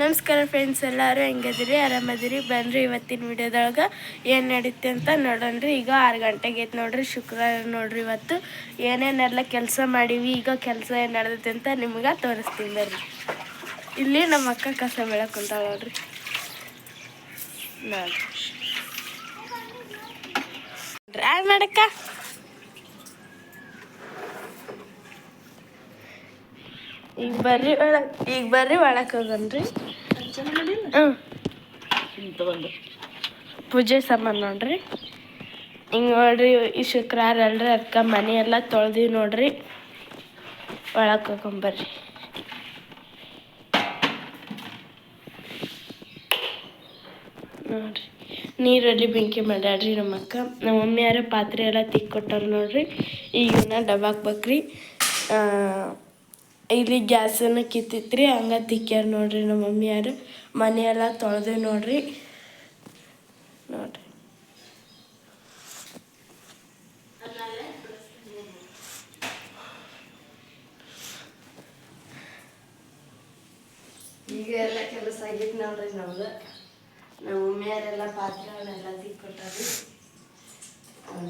ನಮಸ್ಕಾರ ಫ್ರೆಂಡ್ಸ್ ಎಲ್ಲರೂ ಹೆಂಗದಿರಿ ಆರಾಮದಿರಿ? ಬನ್ರಿ ಇವತ್ತಿನ ವಿಡಿಯೋದೊಳಗೆ. ಏನು ನಡೀತೆ ಅಂತ ನೋಡೋಣ್ರಿ. ಈಗ ಆರು ಗಂಟೆಗೆ ಐತೆ ನೋಡ್ರಿ. ಶುಕ್ರವಾರ ನೋಡ್ರಿ ಇವತ್ತು. ಏನೇನೆಲ್ಲ ಕೆಲಸ ಮಾಡೀವಿ, ಈಗ ಕೆಲಸ ಏನು ನಡೆದೈತೆ ಅಂತ ನಿಮ್ಗೆ ತೋರಿಸ್ತೀನಿ ಬರ್ರಿ. ಇಲ್ಲಿ ನಮ್ಮ ಅಕ್ಕ ಕಸ ಬೆಳಕ್ ಅಂತ ನೋಡ್ರಿ. ನೋಡ್ರಿ. ಮಾಡಕ್ಕ. ಈಗ ಬರ್ರಿ ಒಳಗೆ, ಈಗ ಬರ್ರಿ ಒಳಕ್ಕೆ ಹೋಗನ್ರಿ ಪೂಜೆ ಸಾಮಾನು ನೋಡ್ರಿ. ಹಿಂಗೆ ನೋಡ್ರಿ, ಈ ಶುಕ್ರವಾರ ಅಲ್ರಿ ಅದಕ್ಕೆ ಮನೆ ಎಲ್ಲ ತೊಳ್ದಿ ನೋಡ್ರಿ. ಒಳಗೆ ಹೋಗೊಂಬರ್ರಿ ನೋಡ್ರಿ. ನೀರಲ್ಲಿ ಬೆಂಕಿ ಮಾಡ್ಯಾಡ್ರಿ ನಮ್ಮ ಅಕ್ಕ. ನಮ್ಮ ಮಮ್ಮಿಯಾರ ಪಾತ್ರೆ ಎಲ್ಲ ತಿಕ್ಕೊಟ್ಟಾರ ನೋಡ್ರಿ. ಈಗ ಡಬ್ಬಾಕ್ಬೇಕ್ರಿ ಇಲ್ಲಿ ಗ್ಯಾಸನ್ನು ಕಿತ್ತಿತ್ರಿ, ಹಂಗ ತಿಕ್ಕ್ಯಾರ ನೋಡ್ರಿ ನಮ್ಮ ಮಮ್ಮಿಯಾರು. ಮನೆಯೆಲ್ಲ ತೊಳೆದು ನೋಡ್ರಿ. ನೋಡ್ರಿ. ಈಗ ಎಲ್ಲ ಕೆಲಸ ಆಗಿತ್ತು ನೋಡ್ರಿ ನಮ್ದು. ನಮ್ಮ ಮಮ್ಮಿಯಾರೆಲ್ಲ ಪಾತ್ರೆಗಳನ್ನೆಲ್ಲ ತಿಕ್ಕೊಟ್ಟಾರಿ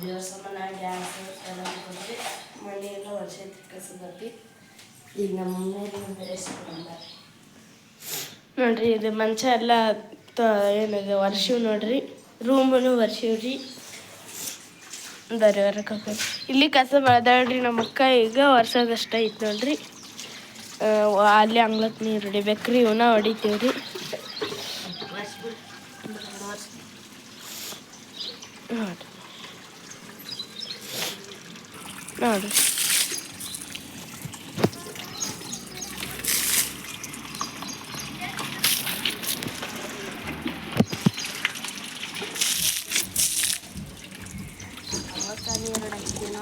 ದೇವ್ರ ಸಾಮಾನ ಗ್ಯಾಸ್ ಎಲ್ಲ ಕೊಟ್ರಿ. ಮನೆ ಎಲ್ಲ ವರ್ಷ ತಿಕ್ಕಸದತಿ ಈಗ ನಮ್ಮ ನೋಡ್ರಿ, ಇದು ಮಂಚ ಎಲ್ಲ ಏನಿದೆ ವರ್ಷಿವ್ ನೋಡ್ರಿ. ರೂಮನು ವರ್ಷಿವ್ರಿ ಬರೀ ಹೋಗ್ಬೇಕು. ಇಲ್ಲಿ ಕಸ ಬೆಳೆದಾಳ್ರಿ, ನಮ್ಮ ಅಕ್ಕ ಈಗ ವರ್ಷದಷ್ಟ ಐತೆ ನೋಡ್ರಿ. ಅಲ್ಲಿ ಅಂಗ್ಳಕ್ಕೆ ನೀರು ಹೊಡಿಬೇಕ್ರಿ ಇವನ್ನ ಹೊಡಿತೀವ್ರಿ ನೋಡ್ರಿ. ನೋಡ್ರಿ.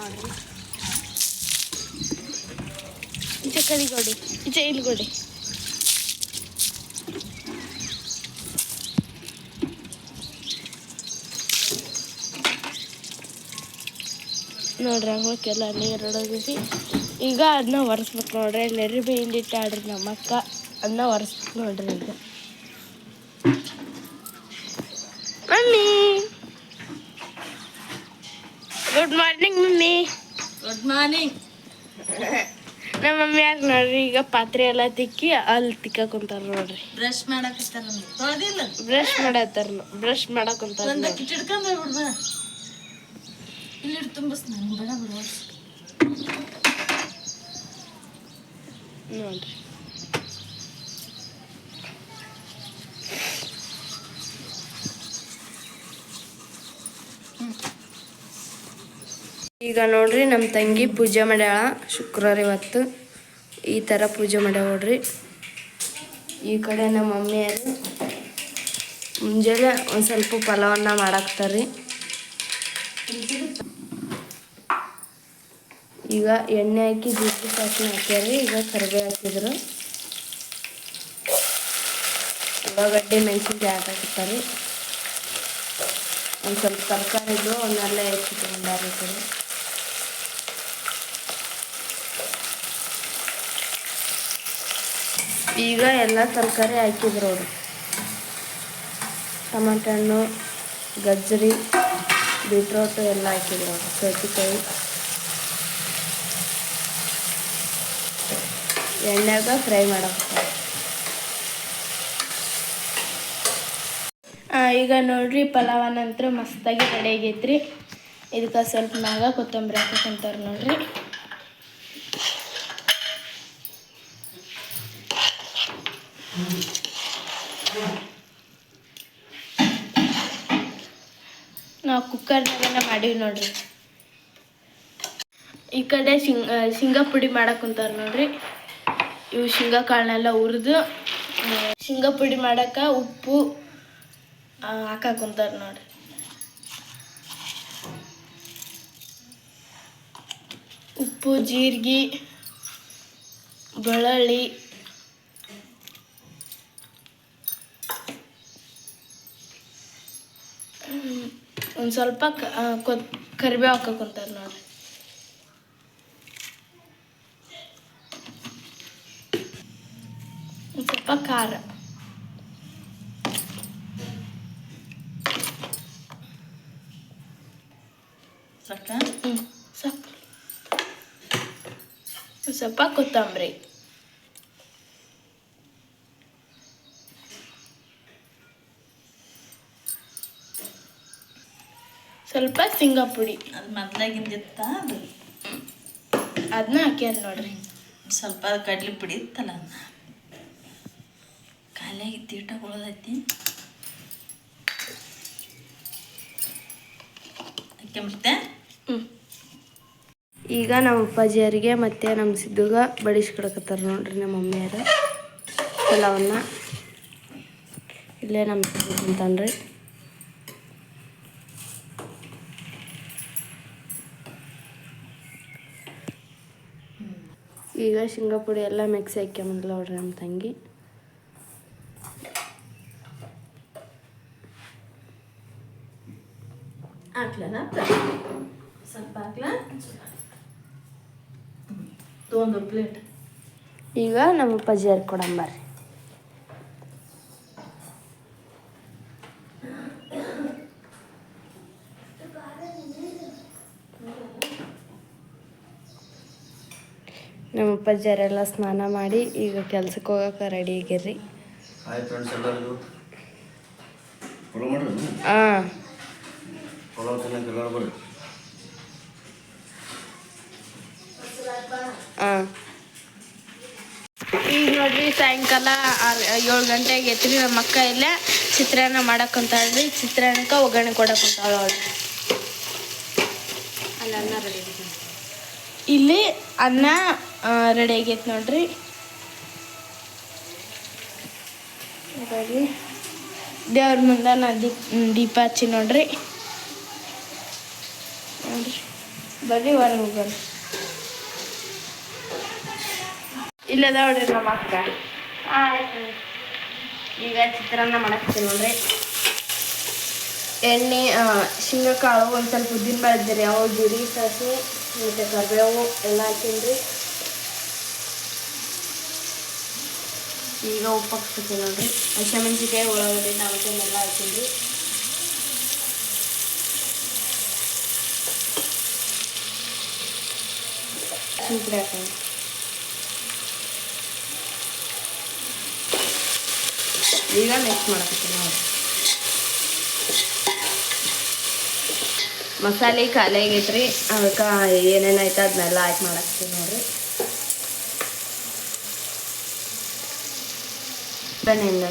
ನೋಡ್ರಿ ಈಚೆ ಕೊಡಿ ಈಚೆ ಇಲ್ಲಿ ಕೊಡಿ ನೋಡ್ರಿ ಹಂಗಕ್ಕೆಲ್ಲ ನೀರು ಹೊಡೋದಿಸಿ. ಈಗ ಅದನ್ನ ಒರೆಸ್ಬೇಕು ನೋಡ್ರಿ ನೆರಿ ಬೇಯಿಂದಿಟ್ಟು ಆಡ್ರಿ ನಮ್ಮ ಅಕ್ಕ ಅದನ್ನ ಒರೆಸ್ಬೇಕು ನೋಡ್ರಿ ಈಗ mummy good morning mummy good morning ನಮ್ಮ ಮಮ್ಮಿ ಯಾಕೆ ನೋಡ್ರಿ ಈಗ ಪಾತ್ರೆ ಎಲ್ಲ ತಿಕ್ಕಿ ಅಲ್ಲಿ ತಿಕ್ಕಾಕೊಂತಾರ ಕುಂತಾರ ನೋಡ್ರಿ. ಬ್ರಷ್ ಮಾಡಕ್ ತೊಳೆದಿಲ್ಲ. ಬ್ರಷ್ ಮಾಡತ್ತಾರ ಬ್ರಷ್ ಮಾಡಕ್ ಕುಂತಾರ ಒಂದ ನೋಡ್ರಿ. ಕಿಟ್ ಇಲ್ಲಿ ಹಿಡ್ ತುಂಬಿಸ್ ನಂಗೆ ಬೇಡ ಬಿಡು ನೋಡ್ರಿ. ಈಗ ನೋಡ್ರಿ ನಮ್ಮ ತಂಗಿ ಪೂಜೆ ಮಾಡ್ಯಾಳ ಶುಕ್ರವಾರ ಇವತ್ತು. ಈ ಥರ ಪೂಜೆ ನೋಡ್ರಿ. ಈ ಕಡೆ ನಮ್ಮ ಮಮ್ಮಿಯರು ಮುಂಜಾನೆ ಒಂದು ಸ್ವಲ್ಪ ಪಲಾವನ್ನ ಮಾಡಾಕ್ತಾರ್ರಿ ಈಗ ಎಣ್ಣೆ ಹಾಕಿ ಜೀರಿಗೆ ಸಾಸಿನ ಹಾಕ್ಯಾರಿ ಈಗ ಕರಿಬೇವು ಹಾಕಿದ್ರು. ಉಳ್ಳಾಗಡ್ಡೆ ಮೆಣಸಿನ್ಕಾಯಿ ಹಾಕಾಕತ್ತಾರೆ ಒಂದು ಸ್ವಲ್ಪ ತರಕಾರಿದು ಅವನ್ನೆಲ್ಲ ಹೆಚ್ಚಿಟ್ಕೊಂಡಾರ ಈ ಕಡೆ ಈಗ ಎಲ್ಲ ತರಕಾರಿ ಹಾಕಿದ್ರು ಅವರು. ಟಮಾಟೆ ಹಣ್ಣು, ಗಜ್ಜರಿ, ಬೀಟ್ರೋಟು ಎಲ್ಲ ಹಾಕಿದ್ರು ಅವರು, ಸೌತೆಕಾಯಿ. ಎಣ್ಣೆಗ ಫ್ರೈ ಮಾಡೋಕ್ಕೆ ಈಗ ನೋಡ್ರಿ ಪಲಾವ್ ನಂತರ ಮಸ್ತಾಗಿ ರೆಡಿ ಆಗೈತ್ರಿ ಇದಕ್ಕೆ ಸ್ವಲ್ಪ ಮ್ಯಾಗ ಕೊತ್ತಂಬರಿ ಹಾಕಂತಾರೆ ನೋಡ್ರಿ. ನಾವು ಕುಕ್ಕರ್ನಾಗೆಲ್ಲ ಮಾಡೀವಿ ನೋಡ್ರಿ. ಈ ಕಡೆ ಶಿಂಗ ಶೇಂಗಾ ಪುಡಿ ಮಾಡಕ್ ಕುಂತಾರ ನೋಡ್ರಿ. ಇವು ಶೇಂಗಾ ಕಾಳನ್ನೆಲ್ಲ ಹುರಿದು ಶೇಂಗಾ ಪುಡಿ ಮಾಡಕ್ಕೆ ಉಪ್ಪು ಆ, ಹಾಕಾಕ್ ನೋಡ್ರಿ. ಉಪ್ಪು ಜೀರಿಗೆ ಬೆಳ್ಳುಳ್ಳಿ ಒಂದು ಸ್ವಲ್ಪ ಕರಿಬೇವು ಹಾಕೋಕೊಂತಾರೆ ನೋಡ್ರಿ ಒಂದು ಸ್ವಲ್ಪ ಖಾರ ಸಾಕ ಹ್ಞೂ ಸಾಕು ಸ್ವಲ್ಪ ಕೊತ್ತಂಬರಿ ಸ್ವಲ್ಪ ಶೇಂಗಾ ಪುಡಿ. ಅದು ಮೊದ್ಲಾಗಿಂದಿತ್ತ ಅದು. ಅದನ್ನ ಹಾಕ್ಯಾರ ನೋಡ್ರಿ. ಸ್ವಲ್ಪ ಕಡ್ಲಿ ಪುಡಿ ಇತ್ತಲ್ಲ ಅದನ್ನ ಖಾಲಿಯಾಗಿ ತೀಟ ಉಳ್ದೈತಿ. ಹಾಕ್ಯಂಬಿಡ್ತೆ ಮತ್ತೆ ಈಗ ನಮ್ಮ ಅಪ್ಪಾಜಿಯರಿಗೆ ಮತ್ತು ನಮ್ಮ ಸಿದ್ದುಗ ಬಡಿಸ್ಕೊಡಕತ್ತಾರ ನೋಡ್ರಿ ನಮ್ಮ ಮಮ್ಮಿಯರು ಪಲಾವನ್ನ ಇಲ್ಲೇ ನಮ್ಮ ಸಿದ್ದು ಈಗ ಶೇಂಗಾ ಪುಡಿ ಎಲ್ಲ ಮಿಕ್ಸ್ ಹಾಕ್ಯಂಬಂದ್ಲ ನೋಡ್ರಿ ನಮ್ಮ ತಂಗಿ. ಸ್ವಲ್ಪ ಹಾಕ್ಲಾ? ಒಂದು ಪ್ಲೇಟ್ ಈಗ ನಮ್ಮ ಅಪ್ಪಾಜಿಯರ್ ಕೊಡಂಬರ್ರಿ? ನಮ್ಮ ಅಪ್ಪಾಜಿಯರೆಲ್ಲ ಸ್ನಾನ ಮಾಡಿ ಈಗ ಕೆಲ್ಸಕ್ಕೆ ಹೋಗಕ್ಕೆ ರೆಡಿ ಆಗಿರ್ರಿ. ಹಾಯ್ ಫ್ರೆಂಡ್ಸ್ ಎಲ್ಲರಿಗೂ. ಫಾಲೋ ಮಾಡ್ರಿ ಹಾಂ ಹಾಂ ಈಗ ನೋಡ್ರಿ ಸಾಯಂಕಾಲ ಆರು ಏಳು ಗಂಟೆಗೆ ಎತ್ರಿ ನಮ್ಮ ಅಕ್ಕ ಇಲ್ಲೇ ಚಿತ್ರಾನ್ನ ಮಾಡಕ್ಕಂತಾಳ್ರಿ ಚಿತ್ರಾನ್ನಕ್ಕೆ ಒಗ್ಗರಣೆ ಕೊಡಕ್ಕಂತಾಳು ಅವಳು. ಅಲ್ಲಿ ಅನ್ನ ರೆಡಿ ಇಲ್ಲಿ ಅನ್ನ ರೆಡಿ ಆಗೈತೆ ನೋಡ್ರಿ. ದೇವ್ರ ಮುಂದೆ ನಾ ದೀಪ ದೀಪ ಹಚ್ಚಿ ನೋಡ್ರಿ. ನೋಡ್ರಿ. ಬರ್ರಿ ಹೊರ ಹೋಗೋಣ. ಇಲ್ಲದ ನೋಡ್ರಿ ನಮ್ಮ ಅಕ್ಕ. ಈಗ ಚಿತ್ರಾನ್ನ ಮಾಡಕ್ಕೆ ನೋಡ್ರಿ. ಎಣ್ಣೆ ಶೇಂಗಾಕಾಳು ಶೇಂಗಾ ಕಾಳು ಒಂದು ಸ್ವಲ್ಪ ಉದ್ದಿನ ಬೆಳೆದಿರಿ ಅವು ಜೀರಿಗೆ ಸಾಸಿವೆ, ಮತ್ತು ಕರಿಬೇವು ಎಲ್ಲ ಹಾಕಿನ್ರಿ ಈಗ ಉಪ್ಪು ಹಾಕ್ತೀವಿ ನೋಡ್ರಿ ಹಸಿಮೆಣ್ಸಿಕಾಯಿ ಉಳ್ಳಾಗಡ್ಡಿ ಎಲ್ಲ ಹಾಕ್ತೀವಿ ಸುಂಟ್ರಿ ಹಾಕೋಣ ಈಗ ಮಿಕ್ಸ್ ಮಾಡಕತ್ತೀನಿ ನೋಡಿ. ಮಸಾಲೆ ಖಾಲಿ ಆಗೈತ್ರಿ ಅದಕ್ಕೆ ಏನೇನಾಯ್ತು ಅದನ್ನೆಲ್ಲ ಹಾಕಿ ಮಾಡಾಕ್ತೀನಿ ನೋಡ್ರಿ. ಬೆಣ್ಣೆಯಿಂದ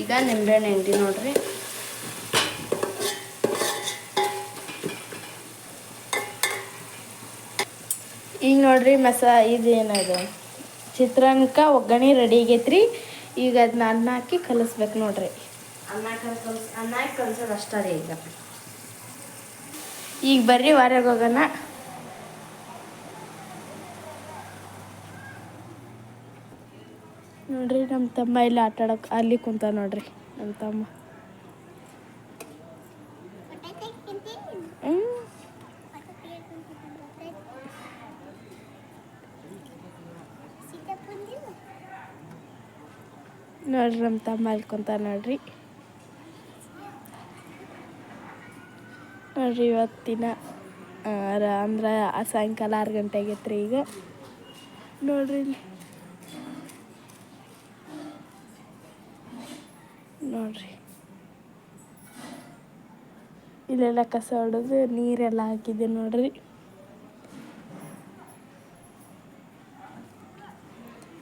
ಈಗ ನಿಂಬೆಹಣ್ಣು ಹಿಂಡಿ ನೋಡ್ರಿ. ಈಗ ನೋಡ್ರಿ ಮಸಾ ಇದೇನದು ಚಿತ್ರಾನ್ನಕ್ಕೆ ಒಗ್ಗರಣೆ ರೆಡಿ ಆಗೈತ್ರಿ. ಈಗ ಅದನ್ನ ಅನ್ನ ಹಾಕಿ ಕಲಿಸ್ಬೇಕು ನೋಡ್ರಿ. ಅನ್ನ ಕಲ್ಸ್ ಅನ್ನ ಕಲ್ಸೋದು ಅಷ್ಟೇ ರೀ ಈಗ. ಈಗ ಬರ್ರಿ ಹೊರಗೆ ಹೋಗೋಣ. ನೋಡ್ರಿ ನಮ್ಮ ತಮ್ಮ ಇಲ್ಲಿ ಆಟ ಅಲ್ಲಿ ಕುಂತ ನೋಡ್ರಿ ನಮ್ಮ ತಮ್ಮ. ನೋಡ್ರಿ ನಮ್ಮ ತಮ್ಮ ಅಲ್ಲಿ ಕುಂತ ನೋಡ್ರಿ. ನೋಡ್ರಿ, ಇವತ್ತಿನ ಅಂದ್ರೆ ಸಾಯಂಕಾಲ ಆರು ಗಂಟೆ ಆಗೈತ್ರಿ ಈಗ. ನೋಡ್ರಿ ನೋಡ್ರಿ. ಇಲ್ಲೆಲ್ಲ ಕಸ ಹೊಡೆದು ನೀರೆಲ್ಲ ಹಾಕಿದೆ ನೋಡ್ರಿ.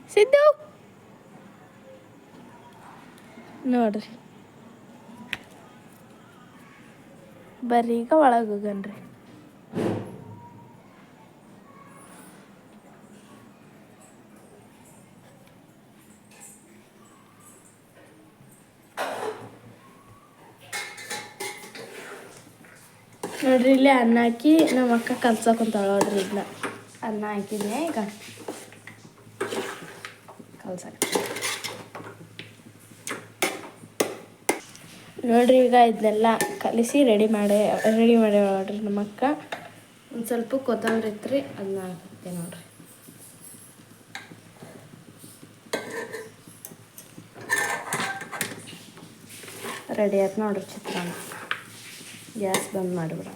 ಸಿದ್ದು! ನೋಡ್ರಿ. ಬರ್ರಿ ಈಗ ಒಳಗೆ ಹೋಗನ್ರಿ. ನೋಡ್ರಿ ಇಲ್ಲಿ ಅನ್ನ ಹಾಕಿ ನಮ್ಮ ಅಕ್ಕ ಕಲ್ಸಕೊಂತಾಳ ನೋಡ್ರಿ ಇದನ್ನ ಅನ್ನ ಹಾಕಿದ್ನೆ ಈಗ? ಕಲ್ಸ ನೋಡ್ರಿ ಈಗ ಇದನ್ನೆಲ್ಲ ಕಲಿಸಿ ರೆಡಿ ಮಾಡಿ ರೆಡಿ ಮಾಡಿ ನೋಡ್ರಿ ನಮ್ಮ ಅಕ್ಕ. ಒಂದು ಸ್ವಲ್ಪ ಕೊತ್ತಂಬರಿ ಇತ್ತು ಅದನ್ನ ಹಾಕತ್ತೆ ನೋಡ್ರಿ. ರೆಡಿ ಆಯ್ತು ನೋಡ್ರಿ ಚಿತ್ರಾನ್ನ. ಗ್ಯಾಸ್ ಬಂದ್ ಮಾಡಿಬಿಡ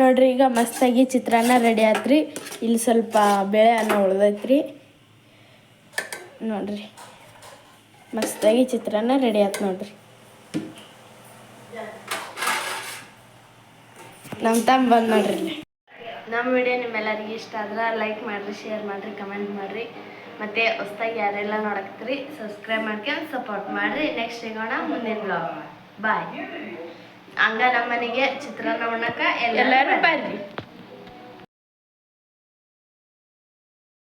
ನೋಡ್ರಿ, ಈಗ ಮಸ್ತಾಗಿ ಚಿತ್ರಾನ್ನ ರೆಡಿ ಆತ್ರಿ. ಇಲ್ಲಿ ಸ್ವಲ್ಪ ಬೇಳೆ ಅನ್ನ ಉಳ್ದೈತ್ರಿ. ನೋಡ್ರಿ, ಮಸ್ತಾಗಿ ಚಿತ್ರಾನ್ನ ರೆಡಿ ಆಯ್ತು ನೋಡ್ರಿ. ನಮ್ಮ ತಮ್ಮ ಬಂದ್ ನೋಡ್ರಿ ನಮ್ಮ ವಿಡಿಯೋ ನಿಮ್ಮೆಲ್ಲರಿಗೂ ಇಷ್ಟ ಆದ್ರೆ ಲೈಕ್ ಮಾಡಿರಿ ಶೇರ್ ಮಾಡಿರಿ ಕಮೆಂಟ್ ಮಾಡಿರಿ. ಮತ್ತು ಹೊಸ್ದಾಗಿ ಯಾರೆಲ್ಲ ನೋಡಕ್ತೀರಿ ಸಬ್ಸ್ಕ್ರೈಬ್ ಮಾಡ್ಕೊಂಡು ಸಪೋರ್ಟ್ ಮಾಡ್ರಿ. ನೆಕ್ಸ್ಟ್ ಸಿಗೋಣ ಮುಂದಿನ ಬ್ಲಾಗ್ ಬಾಯ್ ಹಂಗ ನಮ್ಮನೆಗೆ ಚಿತ್ರಾನ್ನ ಉಣ್ಣಕ್ಕೆ ಎಲ್ಲರೂ ಬರ್ರಿ.